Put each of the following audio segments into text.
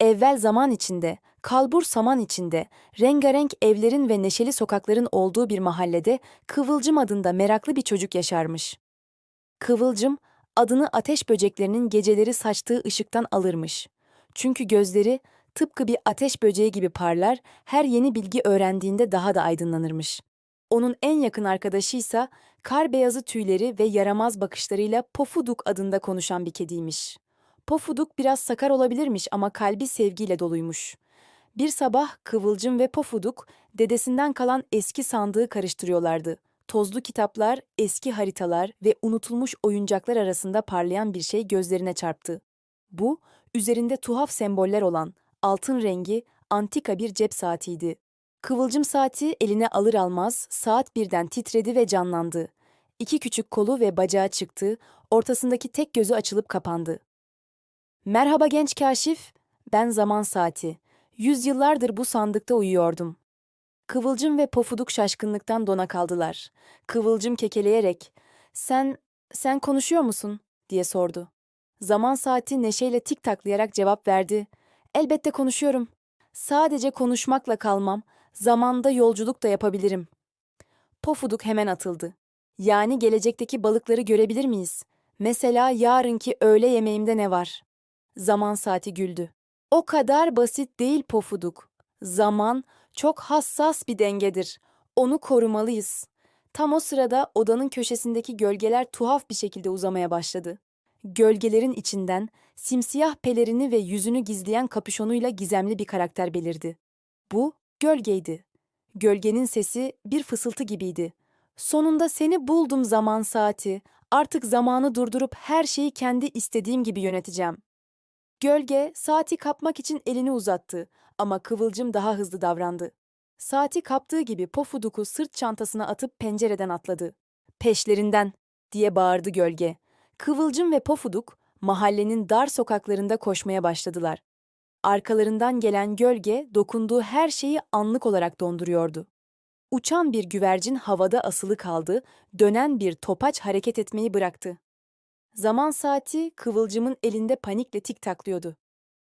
Evvel zaman içinde, kalbur saman içinde, rengarenk evlerin ve neşeli sokakların olduğu bir mahallede Kıvılcım adında meraklı bir çocuk yaşarmış. Kıvılcım, adını ateş böceklerinin geceleri saçtığı ışıktan alırmış. Çünkü gözleri tıpkı bir ateş böceği gibi parlar, her yeni bilgi öğrendiğinde daha da aydınlanırmış. Onun en yakın arkadaşıysa kar beyazı tüyleri ve yaramaz bakışlarıyla Pofuduk adında konuşan bir kediymiş. Pofuduk biraz sakar olabilirmiş ama kalbi sevgiyle doluymuş. Bir sabah Kıvılcım ve Pofuduk dedesinden kalan eski sandığı karıştırıyorlardı. Tozlu kitaplar, eski haritalar ve unutulmuş oyuncaklar arasında parlayan bir şey gözlerine çarptı. Bu, üzerinde tuhaf semboller olan, altın rengi, antika bir cep saatiydi. Kıvılcım saati eline alır almaz saat birden titredi ve canlandı. İki küçük kolu ve bacağı çıktı, ortasındaki tek gözü açılıp kapandı. Merhaba genç kaşif, ben zaman saati. Yüzyıllardır bu sandıkta uyuyordum. Kıvılcım ve Pofuduk şaşkınlıktan dona kaldılar. Kıvılcım kekeleyerek, sen, sen konuşuyor musun? diye sordu. Zaman saati neşeyle tik taklayarak cevap verdi. Elbette konuşuyorum. Sadece konuşmakla kalmam, zamanda yolculuk da yapabilirim. Pofuduk hemen atıldı. Yani gelecekteki balıkları görebilir miyiz? Mesela yarınki öğle yemeğimde ne var? Zaman saati güldü. O kadar basit değil Pofuduk. Zaman çok hassas bir dengedir. Onu korumalıyız. Tam o sırada odanın köşesindeki gölgeler tuhaf bir şekilde uzamaya başladı. Gölgelerin içinden simsiyah pelerini ve yüzünü gizleyen kapüşonuyla gizemli bir karakter belirdi. Bu gölgeydi. Gölgenin sesi bir fısıltı gibiydi. Sonunda seni buldum zaman saati. Artık zamanı durdurup her şeyi kendi istediğim gibi yöneteceğim. Gölge saati kapmak için elini uzattı ama Kıvılcım daha hızlı davrandı. Saati kaptığı gibi Pofuduk'u sırt çantasına atıp pencereden atladı. Peşlerinden diye bağırdı gölge. Kıvılcım ve Pofuduk mahallenin dar sokaklarında koşmaya başladılar. Arkalarından gelen gölge dokunduğu her şeyi anlık olarak donduruyordu. Uçan bir güvercin havada asılı kaldı, dönen bir topaç hareket etmeyi bıraktı. Zaman saati Kıvılcım'ın elinde panikle tik taklıyordu.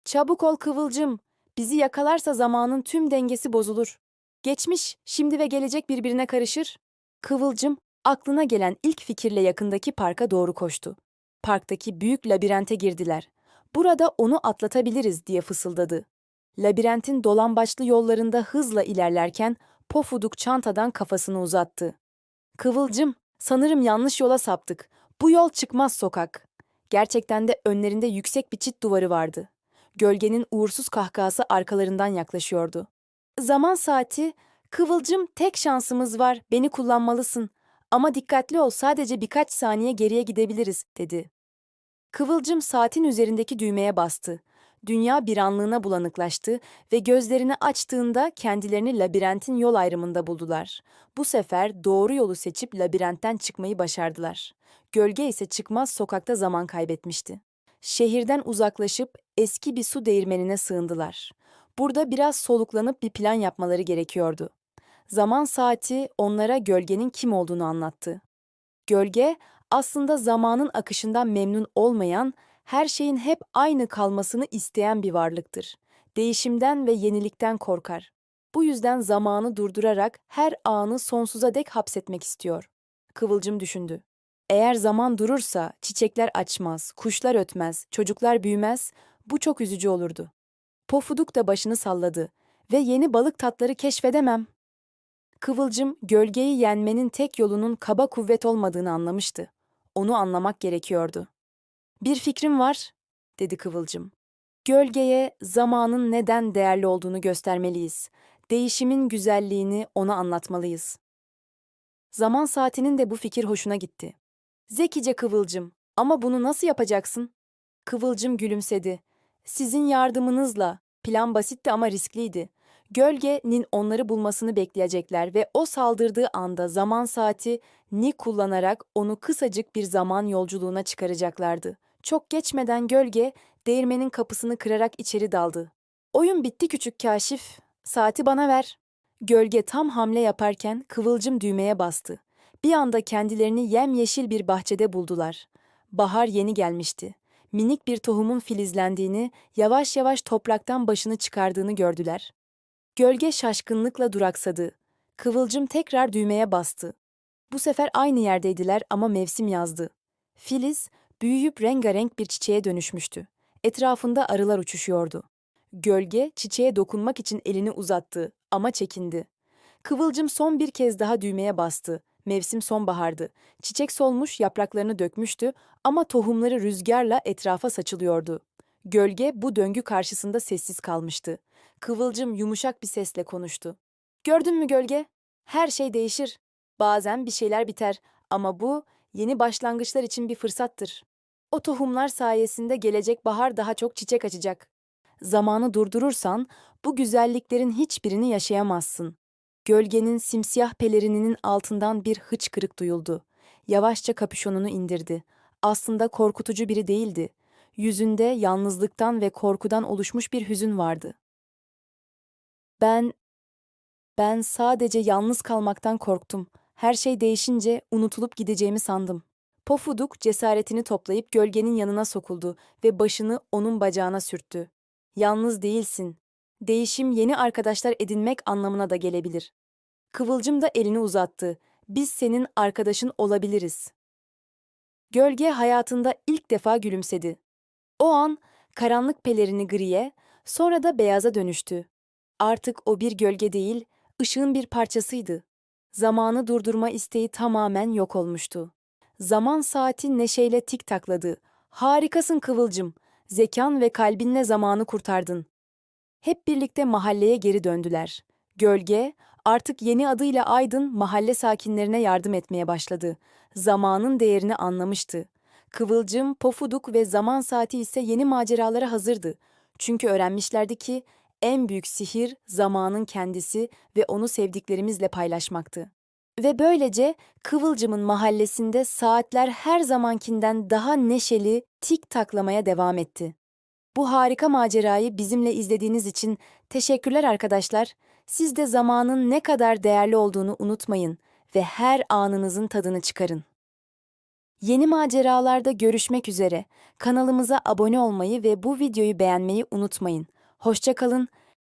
Çabuk ol Kıvılcım, bizi yakalarsa zamanın tüm dengesi bozulur. Geçmiş, şimdi ve gelecek birbirine karışır. Kıvılcım, aklına gelen ilk fikirle yakındaki parka doğru koştu. Parktaki büyük labirente girdiler. Burada onu atlatabiliriz diye fısıldadı. Labirentin dolambaçlı yollarında hızla ilerlerken Pofuduk çantadan kafasını uzattı. Kıvılcım, sanırım yanlış yola saptık. Bu yol çıkmaz sokak. Gerçekten de önlerinde yüksek bir çit duvarı vardı. Gölgenin uğursuz kahkahası arkalarından yaklaşıyordu. Zaman saati, Kıvılcım tek şansımız var, beni kullanmalısın. Ama dikkatli ol, sadece birkaç saniye geriye gidebiliriz, dedi. Kıvılcım saatin üzerindeki düğmeye bastı. Dünya bir anlığına bulanıklaştı ve gözlerini açtığında kendilerini labirentin yol ayrımında buldular. Bu sefer doğru yolu seçip labirentten çıkmayı başardılar. Gölge ise çıkmaz sokakta zaman kaybetmişti. Şehirden uzaklaşıp eski bir su değirmenine sığındılar. Burada biraz soluklanıp bir plan yapmaları gerekiyordu. Zaman saati onlara gölgenin kim olduğunu anlattı. Gölge aslında zamanın akışından memnun olmayan, her şeyin hep aynı kalmasını isteyen bir varlıktır. Değişimden ve yenilikten korkar. Bu yüzden zamanı durdurarak her anı sonsuza dek hapsetmek istiyor. Kıvılcım düşündü. Eğer zaman durursa çiçekler açmaz, kuşlar ötmez, çocuklar büyümez, bu çok üzücü olurdu. Pofuduk da başını salladı ve yeni balık tatları keşfedemem. Kıvılcım gölgeyi yenmenin tek yolunun kaba kuvvet olmadığını anlamıştı. Onu anlamak gerekiyordu. Bir fikrim var, dedi Kıvılcım. Gölgeye zamanın neden değerli olduğunu göstermeliyiz. Değişimin güzelliğini ona anlatmalıyız. Zaman saatinin de bu fikir hoşuna gitti. Zekice Kıvılcım, ama bunu nasıl yapacaksın? Kıvılcım gülümsedi. Sizin yardımınızla. Plan basitti ama riskliydi. Gölgenin onları bulmasını bekleyecekler ve o saldırdığı anda zaman saati ni kullanarak onu kısacık bir zaman yolculuğuna çıkaracaklardı. Çok geçmeden gölge değirmenin kapısını kırarak içeri daldı. Oyun bitti küçük kaşif. Saati bana ver. Gölge tam hamle yaparken kıvılcım düğmeye bastı. Bir anda kendilerini yemyeşil bir bahçede buldular. Bahar yeni gelmişti. minik bir tohumun filizlendiğini, yavaş yavaş topraktan başını çıkardığını gördüler. Gölge şaşkınlıkla duraksadı. Kıvılcım tekrar düğmeye bastı. Bu sefer aynı yerdeydiler ama mevsim yazdı. Filiz, büyüyüp rengarenk bir çiçeğe dönüşmüştü. Etrafında arılar uçuşuyordu. Gölge, çiçeğe dokunmak için elini uzattı ama çekindi. Kıvılcım son bir kez daha düğmeye bastı. Mevsim sonbahardı. Çiçek solmuş, yapraklarını dökmüştü ama tohumları rüzgarla etrafa saçılıyordu. Gölge bu döngü karşısında sessiz kalmıştı. Kıvılcım yumuşak bir sesle konuştu. Gördün mü gölge? Her şey değişir. Bazen bir şeyler biter ama bu yeni başlangıçlar için bir fırsattır. O tohumlar sayesinde gelecek bahar daha çok çiçek açacak. Zamanı durdurursan bu güzelliklerin hiçbirini yaşayamazsın. Gölgenin simsiyah pelerininin altından bir hıçkırık duyuldu. Yavaşça kapüşonunu indirdi. Aslında korkutucu biri değildi. Yüzünde yalnızlıktan ve korkudan oluşmuş bir hüzün vardı. Ben ben sadece yalnız kalmaktan korktum. Her şey değişince unutulup gideceğimi sandım. Pofuduk cesaretini toplayıp gölgenin yanına sokuldu ve başını onun bacağına sürttü. Yalnız değilsin. Değişim yeni arkadaşlar edinmek anlamına da gelebilir. Kıvılcım da elini uzattı. Biz senin arkadaşın olabiliriz. Gölge hayatında ilk defa gülümsedi. O an karanlık pelerini griye, sonra da beyaza dönüştü. Artık o bir gölge değil, ışığın bir parçasıydı. Zamanı durdurma isteği tamamen yok olmuştu. Zaman saati neşeyle tik takladı. Harikasın Kıvılcım. Zekan ve kalbinle zamanı kurtardın. Hep birlikte mahalleye geri döndüler. Gölge, artık yeni adıyla Aydın mahalle sakinlerine yardım etmeye başladı. Zamanın değerini anlamıştı. Kıvılcım, Pofuduk ve Zaman Saati ise yeni maceralara hazırdı. Çünkü öğrenmişlerdi ki en büyük sihir zamanın kendisi ve onu sevdiklerimizle paylaşmaktı. Ve böylece Kıvılcım'ın mahallesinde saatler her zamankinden daha neşeli tik taklamaya devam etti. Bu harika macerayı bizimle izlediğiniz için teşekkürler arkadaşlar. Siz de zamanın ne kadar değerli olduğunu unutmayın ve her anınızın tadını çıkarın. Yeni maceralarda görüşmek üzere. Kanalımıza abone olmayı ve bu videoyu beğenmeyi unutmayın. Hoşça kalın,